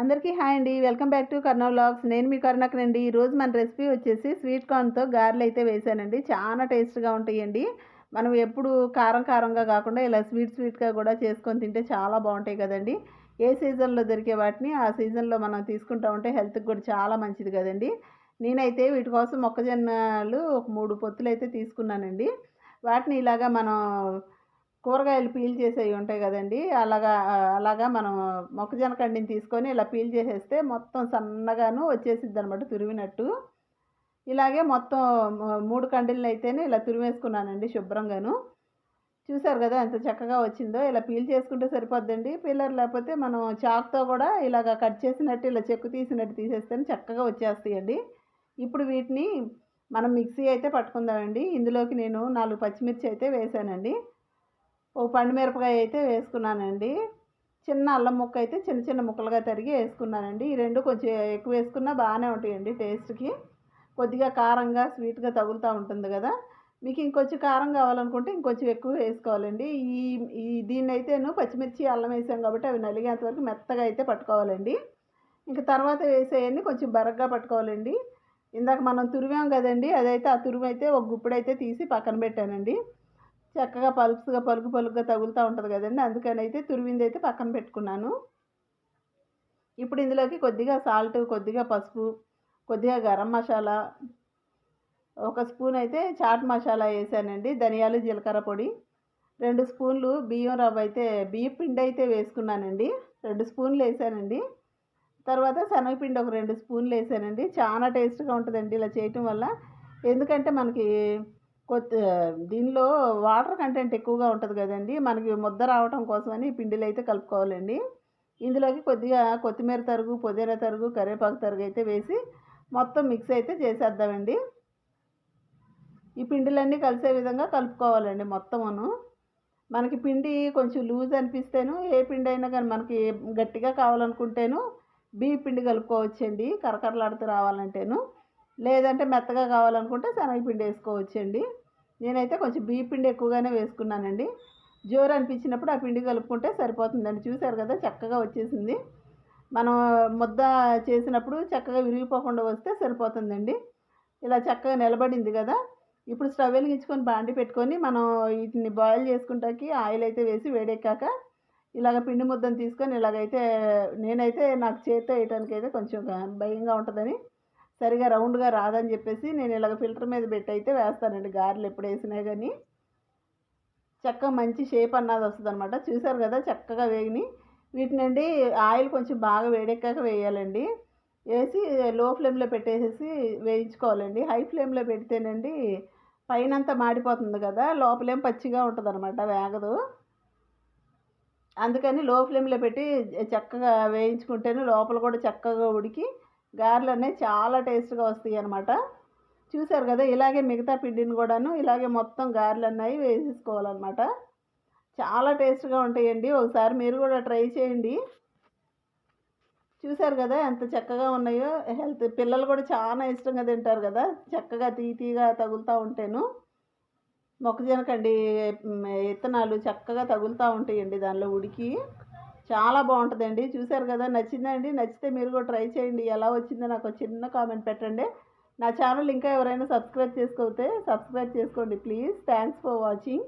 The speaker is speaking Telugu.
అందరికీ హాయ్ అండి. Welcome back to Karna vlogs. నేను మీ కరుణకనండి ఈరోజు మన రెసిపీ వచ్చేసి స్వీట్ కార్న్తో గారెలు అయితే వేసానండి. చాలా టేస్ట్గా ఉంటాయండి. మనం ఎప్పుడు కారం కారంగా కాకుండా ఇలా స్వీట్ స్వీట్గా కూడా చేసుకొని తింటే చాలా బాగుంటాయి కదండి. ఏ సీజన్లో దొరికే వాటిని ఆ సీజన్లో మనం తీసుకుంటా ఉంటే హెల్త్కి కూడా చాలా మంచిది కదండి. నేనైతే వీటి కోసం మొక్కజొన్నలు ఒక మూడు పొత్తులు అయితే తీసుకున్నానండి. వాటిని ఇలాగా మనం కూరగాయలు పీల్ చేసేవి ఉంటాయి కదండి. అలాగా అలాగా మనం మొక్కజొన్న కండిని తీసుకొని ఇలా పీల్ చేసేస్తే మొత్తం సన్నగాను వచ్చేసిద్ది అనమాట తురిమినట్టు. ఇలాగే మొత్తం మూడు కండిలను అయితేనే ఇలా తురిమేసుకున్నానండి శుభ్రంగాను. చూసారు కదా ఎంత చక్కగా వచ్చిందో. ఇలా పీల్ చేసుకుంటే సరిపోద్దండి. పీలర్ లేకపోతే మనం చాక్తో కూడా ఇలాగ కట్ చేసినట్టు ఇలా చెక్కు తీసినట్టు తీసేస్తే చక్కగా వచ్చేస్తాయండి. ఇప్పుడు వీటిని మనం మిక్సీ అయితే పట్టుకుందామండి. ఇందులోకి నేను నాలుగు పచ్చిమిర్చి అయితే వేసానండి. ఓ పండు మిరపకాయ అయితే వేసుకున్నానండి. చిన్న అల్లం ముక్క అయితే చిన్న చిన్న ముక్కలుగా తరిగి వేసుకున్నానండి. ఈ రెండు కొంచెం ఎక్కువ వేసుకున్నా బాగానే ఉంటాయండి టేస్ట్కి. కొద్దిగా కారంగా స్వీట్గా తగులుతూ ఉంటుంది కదా. మీకు ఇంకొంచెం కారం కావాలనుకుంటే ఇంకొంచెం ఎక్కువ వేసుకోవాలండి. ఈ ఈ దీన్ని అయితేను పచ్చిమిర్చి అల్లం వేసాం కాబట్టి అవి నలిగేంత వరకు మెత్తగా అయితే పట్టుకోవాలండి. ఇంకా తర్వాత వేసేయన్ని కొంచెం బరగ్గా పట్టుకోవాలండి. ఇందాక మనం తురిమాం కదండి అదైతే ఆ తురుము అయితే ఒక గుప్పుడైతే తీసి పక్కన పెట్టానండి. చక్కగా పలుపుగా పలుకు పలుకుగా తగులుతూ ఉంటుంది కదండి. అందుకని అయితే తురివింది అయితే పక్కన పెట్టుకున్నాను. ఇప్పుడు ఇందులోకి కొద్దిగా సాల్ట్ కొద్దిగా పసుపు కొద్దిగా గరం మసాలా ఒక స్పూన్ అయితే చాట్ మసాలా వేసానండి ధనియాలు జీలకర్ర పొడి రెండు స్పూన్లు బియ్యం రవ్వ అయితే బియ్యం పిండి అయితే వేసుకున్నానండి రెండు స్పూన్లు వేసానండి. తర్వాత శనగపిండి ఒక రెండు స్పూన్లు వేసానండి. చాలా టేస్ట్గా ఉంటుందండి ఇలా చేయటం వల్ల. ఎందుకంటే మనకి కొత్త దీనిలో వాటర్ కంటెంట్ ఎక్కువగా ఉంటుంది కదండి. మనకి ముద్ద రావటం కోసమని ఈ పిండిలు అయితే కలుపుకోవాలండి. ఇందులోకి కొద్దిగా కొత్తిమీర తరుగు పుదీనా తరుగు కరివేపాకు తరుగు అయితే వేసి మొత్తం మిక్స్ అయితే చేసేద్దామండి. ఈ పిండిలన్నీ కలిసే విధంగా కలుపుకోవాలండి మొత్తమును. మనకి పిండి కొంచెం లూజ్ అనిపిస్తేను ఏ పిండి అయినా కానీ మనకి గట్టిగా కావాలనుకుంటేను బియ్య పిండి కలుపుకోవచ్చండి. కరకరలాడుతూ రావాలంటేను. లేదంటే మెత్తగా కావాలనుకుంటే శనగపిండి వేసుకోవచ్చండి. నేనైతే కొంచెం బియ్య పిండి ఎక్కువగానే వేసుకున్నానండి. జోరు అనిపించినప్పుడు ఆ పిండి కలుపుకుంటే సరిపోతుందండి. చూశారు కదా చక్కగా వచ్చేసింది. మనం ముద్ద చేసినప్పుడు చక్కగా విరిగిపోకుండా వస్తే సరిపోతుందండి. ఇలా చక్కగా నిలబడింది కదా. ఇప్పుడు స్టవ్ వెలిగించుకొని బాండి పెట్టుకొని మనం వీటిని బాయిల్ చేసుకుంటాకి ఆయిల్ అయితే వేసి వేడెక్కాక ఇలాగ పిండి ముద్దను తీసుకొని ఇలాగైతే నేనైతే నాకు చేతితో వేయటానికి అయితే కొంచెం భయంగా ఉంటుందని సరిగా రౌండ్గా రాదని చెప్పేసి నేను ఇలాగ ఫిల్టర్ మీద పెట్టి అయితే వేస్తానండి. గారెలు ఎప్పుడు వేసినా కానీ చక్కగా మంచి షేప్ అన్నది వస్తుంది అనమాట చూసారు కదా చక్కగా వేగిని. వీటినండి ఆయిల్ కొంచెం బాగా వేడెక్కాక వేయాలండి. వేసి లో ఫ్లేమ్లో పెట్టేసేసి వేయించుకోవాలండి. హై ఫ్లేమ్లో పెడితేనండి పైనంతా మాడిపోతుంది కదా. లోపలేం పచ్చిగా ఉంటుంది అనమాట వేగదు. అందుకని లో ఫ్లేమ్లో పెట్టి చక్కగా వేయించుకుంటేనే లోపల కూడా చక్కగా ఉడికి గారెలు అనేవి చాలా టేస్ట్గా వస్తాయి అనమాట చూసారు కదా ఇలాగే మిగతా పిండిని కూడాను ఇలాగే మొత్తం గారెలు అన్నవి వేసేసుకోవాలన్నమాట. చాలా టేస్ట్గా ఉంటాయండి. ఒకసారి మీరు కూడా ట్రై చేయండి. చూసారు కదా ఎంత చక్కగా ఉన్నాయో. హెల్త్ పిల్లలు కూడా చాలా ఇష్టంగా తింటారు కదా చక్కగా తీ తీగా తగులుతూ ఉంటేను. మొక్కజొన్నకండి మ్, విత్తనాలు చక్కగా తగులుతూ ఉంటాయండి దానిలో ఉడికి. చాలా బాగుంటుందండి. చూసారు కదా నచ్చిందండి నచ్చితే మీరు కూడా ట్రై చేయండి. ఎలా వచ్చిందో నాకు చిన్న కామెంట్ పెట్టండి. నా ఛానల్ ఇంకా ఎవరైనా సబ్స్క్రైబ్ చేసుకోతే సబ్స్క్రైబ్ చేసుకోండి ప్లీజ్. Thanks for watching.